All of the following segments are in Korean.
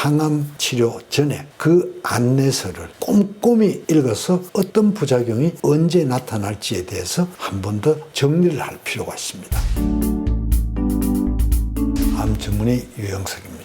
항암 치료 전에 그 안내서를 꼼꼼히 읽어서 어떤 부작용이 언제 나타날지에 대해서 한 번 더 정리를 할 필요가 있습니다. 암 전문의 유영석입니다.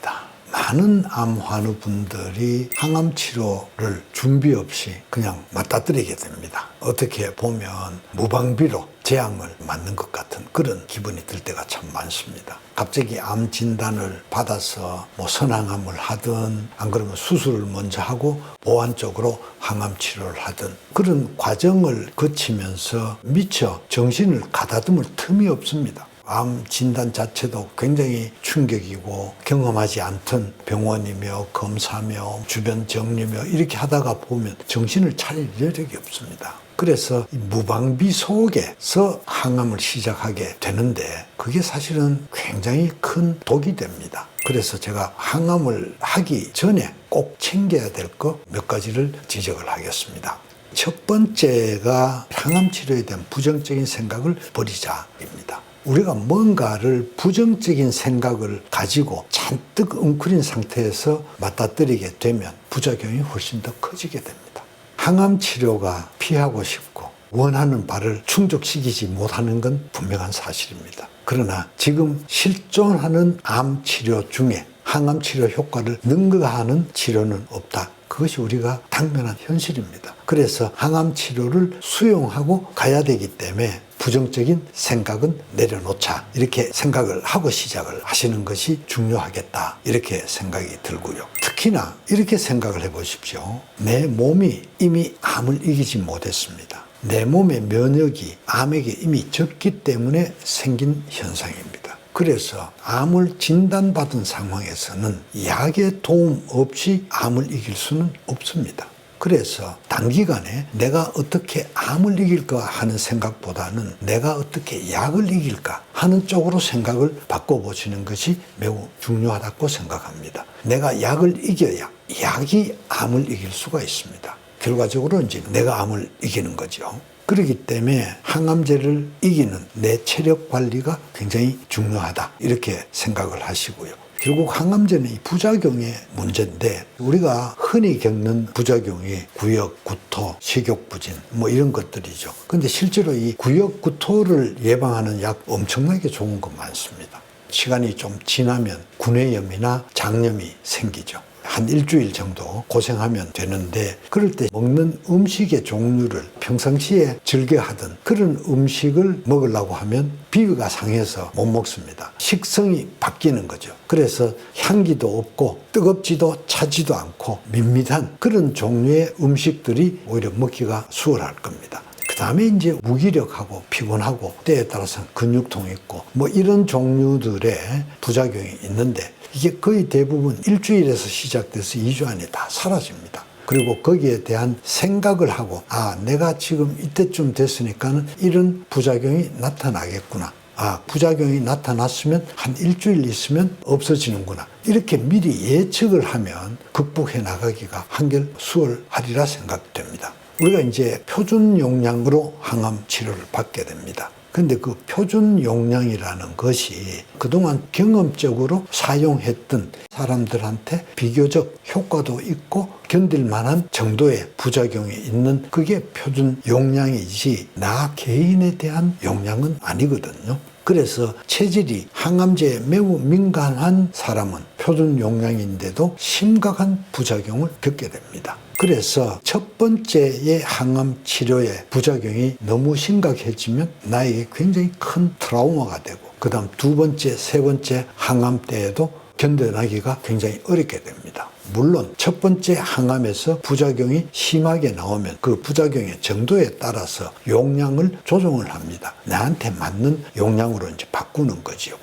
많은 암 환우분들이 항암 치료를 준비 없이 그냥 맞닥뜨리게 됩니다. 어떻게 보면 무방비로 재앙을 맞는 것 같은 그런 기분이 들 때가 참 많습니다. 갑자기 암 진단을 받아서 뭐 선항암을 하든 안 그러면 수술을 먼저 하고 보완 쪽으로 항암 치료를 하든 그런 과정을 거치면서 미처 정신을 가다듬을 틈이 없습니다. 암 진단 자체도 굉장히 충격이고 경험하지 않던 병원이며 검사며 주변 정리며 이렇게 하다가 보면 정신을 차릴 여력이 없습니다. 그래서 이 무방비 속에서 항암을 시작하게 되는데 그게 사실은 굉장히 큰 독이 됩니다. 그래서 제가 항암을 하기 전에 꼭 챙겨야 될거몇 가지를 지적을 하겠습니다. 첫 번째가 항암 치료에 대한 부정적인 생각을 버리자입니다. 우리가 뭔가를 부정적인 생각을 가지고 잔뜩 웅크린 상태에서 맞닥뜨리게 되면 부작용이 훨씬 더 커지게 됩니다. 항암 치료가 피하고 싶고 원하는 바를 충족시키지 못하는 건 분명한 사실입니다. 그러나 지금 실존하는 암 치료 중에 항암 치료 효과를 능가하는 치료는 없다. 그것이 우리가 당면한 현실입니다. 그래서 항암 치료를 수용하고 가야 되기 때문에 부정적인 생각은 내려놓자. 이렇게 생각을 하고 시작을 하시는 것이 중요하겠다. 이렇게 생각이 들고요. 특히나 이렇게 생각을 해 보십시오. 내 몸이 이미 암을 이기지 못했습니다. 내 몸의 면역이 암에게 이미 적기 때문에 생긴 현상입니다. 그래서 암을 진단받은 상황에서는 약의 도움 없이 암을 이길 수는 없습니다. 그래서 단기간에 내가 어떻게 암을 이길까 하는 생각보다는 내가 어떻게 약을 이길까 하는 쪽으로 생각을 바꿔보시는 것이 매우 중요하다고 생각합니다. 내가 약을 이겨야 약이 암을 이길 수가 있습니다. 결과적으로 이제 내가 암을 이기는 거죠. 그렇기 때문에 항암제를 이기는 내 체력 관리가 굉장히 중요하다. 이렇게 생각을 하시고요. 결국 항암제는 이 부작용의 문제인데 우리가 흔히 겪는 부작용이 구역, 구토, 식욕부진 뭐 이런 것들이죠. 근데 실제로 이 구역, 구토를 예방하는 약 엄청나게 좋은 거 많습니다. 시간이 좀 지나면 구내염이나 장염이 생기죠. 한 일주일 정도 고생하면 되는데 그럴 때 먹는 음식의 종류를 평상시에 즐겨 하던 그런 음식을 먹으려고 하면 비위가 상해서 못 먹습니다. 식성이 바뀌는 거죠. 그래서 향기도 없고 뜨겁지도 차지도 않고 밋밋한 그런 종류의 음식들이 오히려 먹기가 수월할 겁니다. 그 다음에 이제 무기력하고 피곤하고 때에 따라서는 근육통 있고 뭐 이런 종류들의 부작용이 있는데 이게 거의 대부분 일주일에서 시작돼서 2주 안에 다 사라집니다. 그리고 거기에 대한 생각을 하고 아 내가 지금 이때쯤 됐으니까는 이런 부작용이 나타나겠구나. 아, 부작용이 나타났으면 한 일주일 있으면 없어지는구나. 이렇게 미리 예측을 하면 극복해 나가기가 한결 수월하리라 생각됩니다. 우리가 이제 표준 용량으로 항암 치료를 받게 됩니다. 근데 그 표준 용량이라는 것이 그동안 경험적으로 사용했던 사람들한테 비교적 효과도 있고 견딜 만한 정도의 부작용이 있는 그게 표준 용량이지 나 개인에 대한 용량은 아니거든요. 그래서 체질이 항암제에 매우 민감한 사람은 표준 용량인데도 심각한 부작용을 겪게 됩니다. 그래서 첫 번째의 항암 치료의 부작용이 너무 심각해지면 나에게 굉장히 큰 트라우마가 되고 그 다음 두 번째, 세 번째 항암 때에도 견뎌나기가 굉장히 어렵게 됩니다. 물론 첫 번째 항암에서 부작용이 심하게 나오면 그 부작용의 정도에 따라서 용량을 조정을 합니다. 나한테 맞는 용량으로 이제 바꾸는 거지요.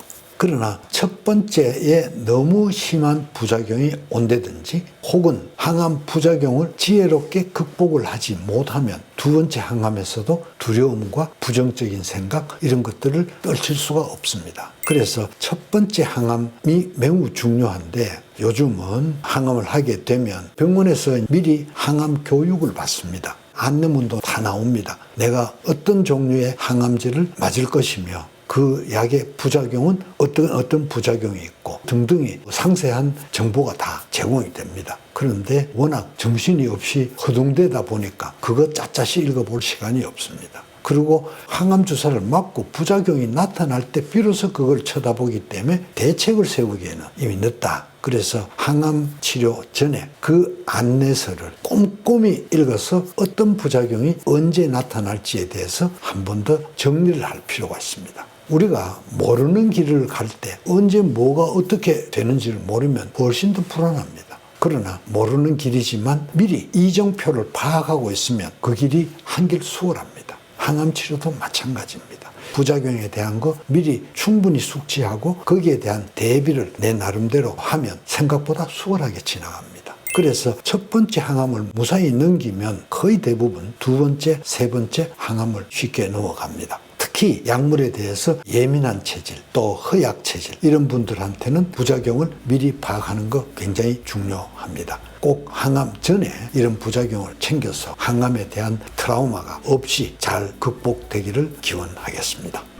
그러나 첫 번째에 너무 심한 부작용이 온다든지 혹은 항암 부작용을 지혜롭게 극복을 하지 못하면 두 번째 항암에서도 두려움과 부정적인 생각 이런 것들을 떨칠 수가 없습니다. 그래서 첫 번째 항암이 매우 중요한데 요즘은 항암을 하게 되면 병원에서 미리 항암 교육을 받습니다. 안내문도 다 나옵니다. 내가 어떤 종류의 항암제를 맞을 것이며 그 약의 부작용은 어떤 어떤 부작용이 있고 등등이 상세한 정보가 다 제공이 됩니다. 그런데 워낙 정신이 없이 허둥대다 보니까 그거 샅샅이 읽어볼 시간이 없습니다. 그리고 항암 주사를 맞고 부작용이 나타날 때 비로소 그걸 쳐다보기 때문에 대책을 세우기에는 이미 늦다. 그래서 항암 치료 전에 그 안내서를 꼼꼼히 읽어서 어떤 부작용이 언제 나타날지에 대해서 한 번 더 정리를 할 필요가 있습니다. 우리가 모르는 길을 갈 때 언제 뭐가 어떻게 되는지를 모르면 훨씬 더 불안합니다. 그러나 모르는 길이지만 미리 이정표를 파악하고 있으면 그 길이 한길 수월합니다. 항암 치료도 마찬가지입니다. 부작용에 대한 거 미리 충분히 숙지하고 거기에 대한 대비를 내 나름대로 하면 생각보다 수월하게 지나갑니다. 그래서 첫 번째 항암을 무사히 넘기면 거의 대부분 두 번째, 세 번째 항암을 쉽게 넘어갑니다. 특히 약물에 대해서 예민한 체질, 또 허약 체질 이런 분들한테는 부작용을 미리 파악하는 거 굉장히 중요합니다. 꼭 항암 전에 이런 부작용을 챙겨서 항암에 대한 트라우마가 없이 잘 극복되기를 기원하겠습니다.